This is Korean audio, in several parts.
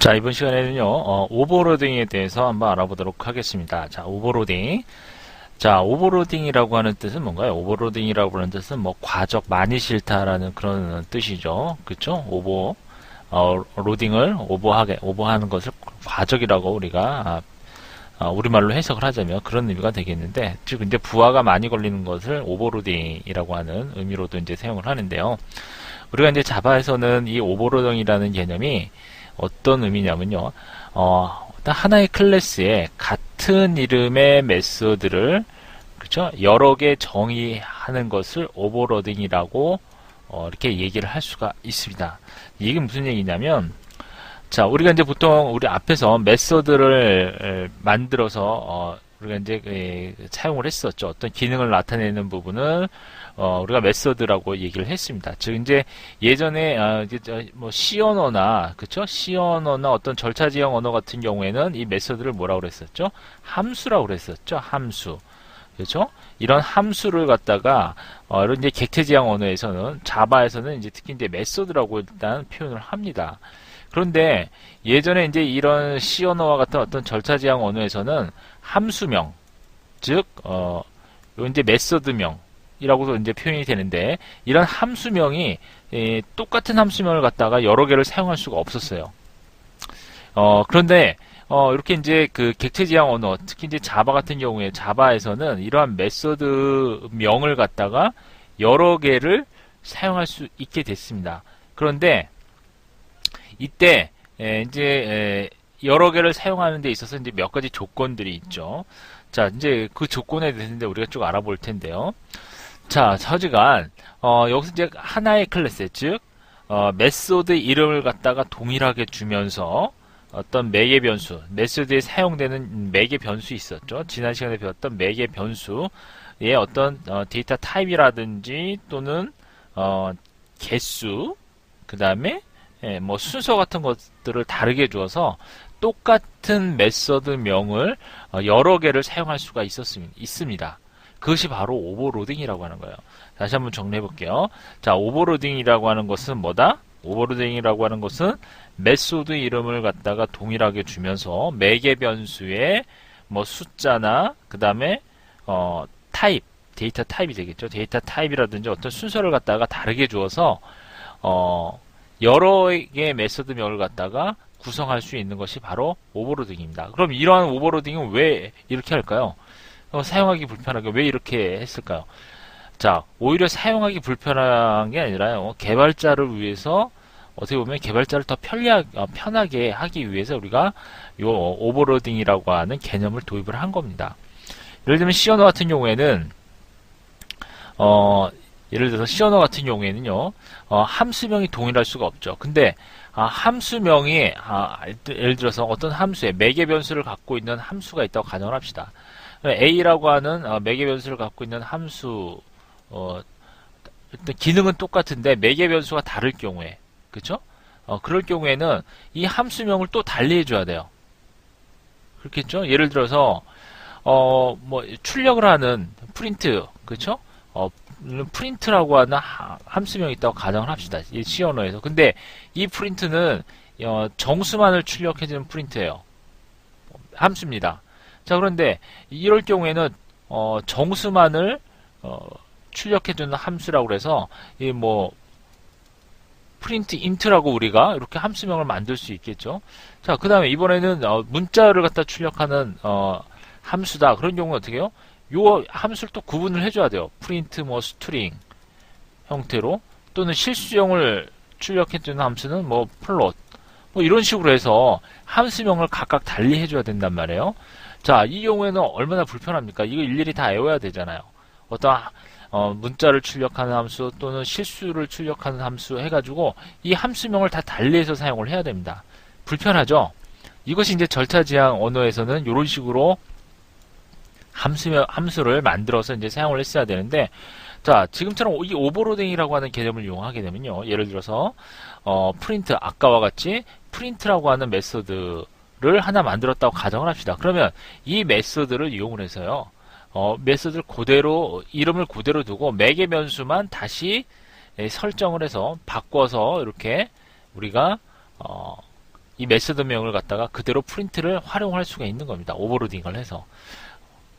자, 이번 시간에는요, 어, 오버로딩에 대해서 한번 알아보도록 하겠습니다. 자, 오버로딩. 자, 오버로딩이라고 하는 뜻은 뭔가요? 오버로딩이라고 하는 뜻은 뭐 과적 많이 싫다라는 그런 뜻이죠. 그쵸? 오버, 어, 로딩을 오버하게, 오버하는 것을 과적이라고 우리가, 아, 어, 우리말로 해석을 하자면 그런 의미가 되겠는데, 즉, 이제 부하가 많이 걸리는 것을 오버로딩이라고 하는 의미로도 이제 사용을 하는데요. 우리가 이제 자바에서는 이 오버로딩이라는 개념이 어떤 의미냐면요. 어, 하나의 클래스에 같은 이름의 메소드를 그렇죠? 여러 개 정의하는 것을 오버로딩이라고 어, 이렇게 얘기를 할 수가 있습니다. 이게 무슨 얘기냐면 자, 우리가 이제 보통 우리 앞에서 메소드를 만들어서 어, 우리가 이제 에, 사용을 했었죠. 어떤 기능을 나타내는 부분을 어, 우리가 메서드라고 얘기를 했습니다. 즉 이제 예전에 어, 이제 뭐 C 언어나 그쵸? C 언어나 어떤 절차 지형 언어 같은 경우에는 이 메서드를 뭐라고 그랬었죠? 함수라고 그랬었죠. 함수. 그렇죠? 이런 함수를 갖다가 어, 이런 이제 객체 지향 언어에서는 자바에서는 이제 특히 이제 메소드라고 일단 표현을 합니다. 그런데 예전에 이제 이런 C 언어와 같은 어떤 절차 지향 언어에서는 함수명, 즉 어, 이제 메소드명 이라고도 이제 표현이 되는데 이런 함수명이 에, 똑같은 함수명을 갖다가 여러 개를 사용할 수가 없었어요. 어, 그런데 어, 이렇게 이제 그 객체 지향 언어, 특히 이제 자바 같은 경우에 자바에서는 이러한 메소드 명을 갖다가 여러 개를 사용할 수 있게 됐습니다. 그런데 이때 에, 이제 에, 여러 개를 사용하는 데 있어서 이제 몇 가지 조건들이 있죠. 자, 이제 그 조건에 대해서 우리가 쭉 알아볼 텐데요. 자, 저지간 어, 여기서 이제 하나의 클래스, 즉 어, 메소드 이름을 갖다가 동일하게 주면서 어떤 매개 변수, 메소드에 사용되는 매개 변수 있었죠. 지난 시간에 배웠던 매개 변수의 어떤 어, 데이터 타입이라든지 또는 어, 개수, 그 다음에 예, 뭐 순서 같은 것들을 다르게 주어서 똑같은 메소드명을 어, 여러 개를 사용할 수가 있었습니다. 그것이 바로 오버로딩이라고 하는 거예요. 다시 한번 정리해 볼게요. 자, 오버로딩이라고 하는 것은 뭐다? 오버로딩이라고 하는 것은 메소드 이름을 갖다가 동일하게 주면서 매개 변수의 뭐 숫자나 그 다음에 어, 타입 데이터 타입이 되겠죠. 데이터 타입이라든지 어떤 순서를 갖다가 다르게 주어서 어, 여러 개의 메소드 명을 갖다가 구성할 수 있는 것이 바로 오버로딩입니다. 그럼 이러한 오버로딩은 왜 이렇게 할까요? 어, 사용하기 불편하게 왜 이렇게 했을까요? 자, 오히려 사용하기 불편한 게 아니라요. 개발자를 위해서 어떻게 보면 개발자를 더 편리하, 어, 편하게 하기 위해서 우리가 이 오버로딩이라고 하는 개념을 도입을 한 겁니다. 예를 들면 언어 같은 경우에는 어, 예를 들어서 언어 같은 경우에는요. 어, 함수명이 동일할 수가 없죠. 근데 아, 함수명이 아, 예를 들어서 어떤 함수에 매개 변수를 갖고 있는 함수가 있다고 가정을 합시다. A라고 하는 어, 매개 변수를 갖고 있는 함수 어, 일단 기능은 똑같은데 매개 변수가 다를 경우에 그렇죠? 어, 그럴 경우에는 이 함수명을 또 달리 해 줘야 돼요. 그렇겠죠? 예를 들어서 어, 뭐 출력을 하는 프린트 그렇죠? 어, 프린트라고 하는 함수명이 있다고 가정을 합시다. 이 C 언어에서. 근데 이 프린트는 어, 정수만을 출력해주는 프린트예요. 함수입니다. 자 그런데 이럴 경우에는 어, 정수만을 어, 출력해주는 함수라고 그래서 이뭐 프린트 인트라고 우리가 이렇게 함수명을 만들 수 있겠죠. 자, 그 다음에 이번에는 어, 문자를 갖다 출력하는 어, 함수다. 그런 경우는 어떻게 해요? 요 함수를 또 구분을 해줘야 돼요. 프린트 뭐 스트링 형태로 또는 실수형을 출력해주는 함수는 뭐 플롯 뭐 이런 식으로 해서 함수명을 각각 달리 해줘야 된단 말이에요. 자, 이 경우에는 얼마나 불편합니까? 이거 일일이 다 외워야 되잖아요. 어떤 어, 문자를 출력하는 함수 또는 실수를 출력하는 함수 해가지고 이 함수명을 다 달리해서 사용을 해야 됩니다. 불편하죠? 이것이 이제 절차 지향 언어에서는 이런 식으로 함수명, 함수를 만들어서 이제 사용을 했어야 되는데, 자, 지금처럼 이 오버로딩이라고 하는 개념을 이용하게 되면요. 예를 들어서, 어, 프린트, 아까와 같이 프린트라고 하는 메소드, 를 하나 만들었다고 가정을 합시다. 그러면 이 메소드를 이용을 해서요. 어, 메소드를 그대로 이름을 그대로 두고 매개 변수만 다시 에, 설정을 해서 바꿔서 이렇게 우리가 어, 이 메소드명을 갖다가 그대로 프린트를 활용할 수가 있는 겁니다. 오버로딩을 해서.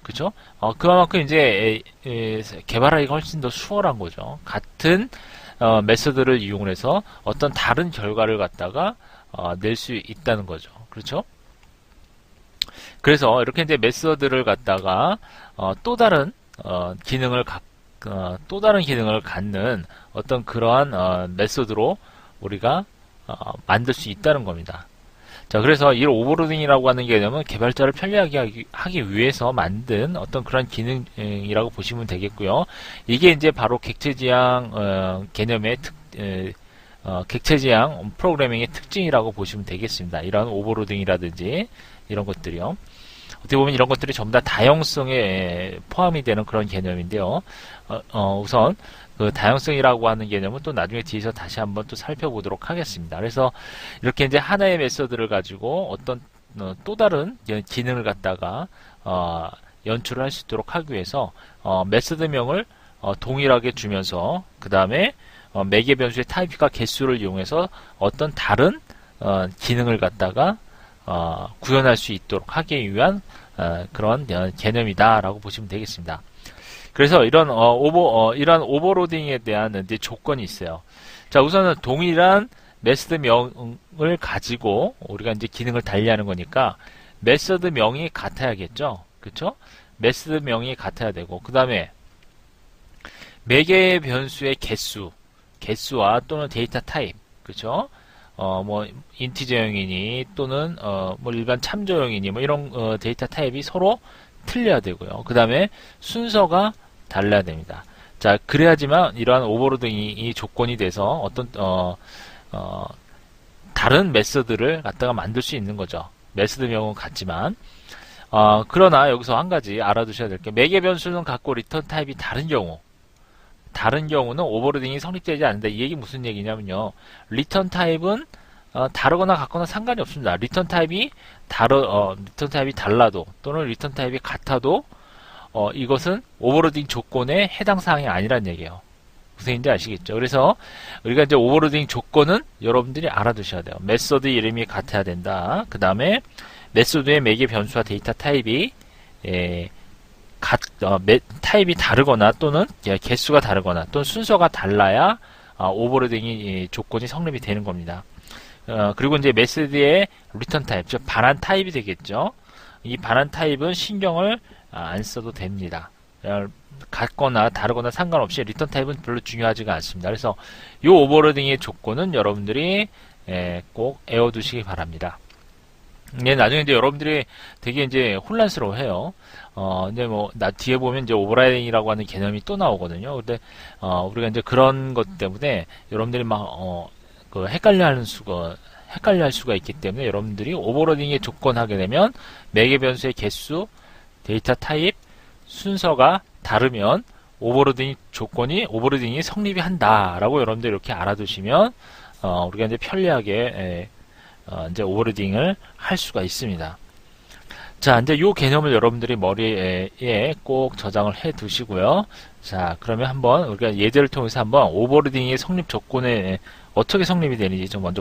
그죠? 어, 그만큼 이제 에, 에, 개발하기가 훨씬 더 수월한 거죠. 같은 어, 메소드를 이용해서 어떤 다른 결과를 갖다가 어, 낼 수 있다는 거죠. 그렇죠? 그래서 이렇게 이제 메소드를 갖다가 어, 또 다른 어, 기능을 갖, 어, 또 다른 기능을 갖는 어떤 그러한 어, 메소드로 우리가 어, 만들 수 있다는 겁니다. 자, 그래서 이 오버로딩이라고 하는 개념은 개발자를 편리하게 하기, 하기 위해서 만든 어떤 그런 기능이라고 보시면 되겠고요. 이게 이제 바로 객체지향 어, 개념의 특, 에, 어, 객체지향 프로그래밍의 특징이라고 보시면 되겠습니다. 이런 오버로딩이라든지 이런 것들이요. 어떻게 보면 이런 것들이 전부 다 다양성에 포함이 되는 그런 개념인데요. 어, 어, 우선 그 다양성이라고 하는 개념은 또 나중에 뒤에서 다시 한번 또 살펴보도록 하겠습니다. 그래서 이렇게 이제 하나의 메서드를 가지고 어떤 어, 또 다른 기능을 갖다가 어, 연출을 할 수 있도록 하기 위해서 어, 메서드명을 어, 동일하게 주면서 그 다음에 어, 매개 변수의 타입과 개수를 이용해서 어떤 다른 어, 기능을 갖다가 어, 구현할 수 있도록 하기 위한 어, 그런 개념이다라고 보시면 되겠습니다. 그래서 이런 어, 오버 어, 이런 오버로딩에 대한 이제 조건이 있어요. 자 우선은 동일한 메서드 명을 가지고 우리가 이제 기능을 달리하는 거니까 메서드 명이 같아야겠죠. 그렇죠? 메서드 명이 같아야 되고 그 다음에 매개의 변수의 개수 개수와 또는 데이터 타입 그렇죠? 어, 뭐, 인티저형이니, 또는, 어, 뭐, 일반 참조형이니, 뭐, 이런, 어, 데이터 타입이 서로 틀려야 되고요. 그 다음에 순서가 달라야 됩니다. 자, 그래야지만 이러한 오버로딩이 조건이 돼서 어떤, 어, 어, 다른 메서드를 갖다가 만들 수 있는 거죠. 메서드명은 같지만. 어, 그러나 여기서 한 가지 알아두셔야 될 게, 매개 변수는 갖고 리턴 타입이 다른 경우, 다른 경우는 오버로딩이 성립되지 않는다. 이 얘기 무슨 얘기냐면요. 리턴 타입은 어, 다르거나 같거나 상관이 없습니다. 리턴 타입이 다르 어, 리턴 타입이 달라도 또는 리턴 타입이 같아도 어, 이것은 오버로딩 조건에 해당 사항이 아니란 얘기예요. 무슨 얘기인지 아시겠죠? 그래서 우리가 이제 오버로딩 조건은 여러분들이 알아두셔야 돼요. 메소드 이름이 같아야 된다. 그 다음에 메소드의 매개 변수와 데이터 타입이 예, 각, 어, 매, 타입이 다르거나 또는 예, 개수가 다르거나 또는 순서가 달라야 어, 오버로딩이 예, 조건이 성립이 되는 겁니다. 어, 그리고 이제 메시드의 리턴 타입, 즉 반환 타입이 되겠죠. 이 반환 타입은 신경을 아, 안 써도 됩니다. 어, 같거나 다르거나 상관없이 리턴 타입은 별로 중요하지가 않습니다. 그래서 이 오버로딩의 조건은 여러분들이 예, 꼭 애워두시기 바랍니다. 예, 나중에 이제 여러분들이 되게 이제 혼란스러워해요. 어, 이제 뭐, 나 뒤에 보면 이제 오버라이딩이라고 하는 개념이 또 나오거든요. 근데, 어, 우리가 이제 그런 것 때문에 여러분들이 막, 어, 그 헷갈려 하는 수가, 헷갈려 할 수가 있기 때문에 여러분들이 오버로딩에 조건하게 되면 매개 변수의 개수, 데이터 타입, 순서가 다르면 오버로딩 조건이, 오버로딩이 성립이 한다라고 여러분들 이렇게 알아두시면, 어, 우리가 이제 편리하게, 에, 어, 이제 오버리딩을 할 수가 있습니다. 자, 이제 이 개념을 여러분들이 머리에 꼭 저장을 해 두시고요. 자, 그러면 한번 우리가 예제를 통해서 한번 오버리딩의 성립 조건에 어떻게 성립이 되는지 좀 먼저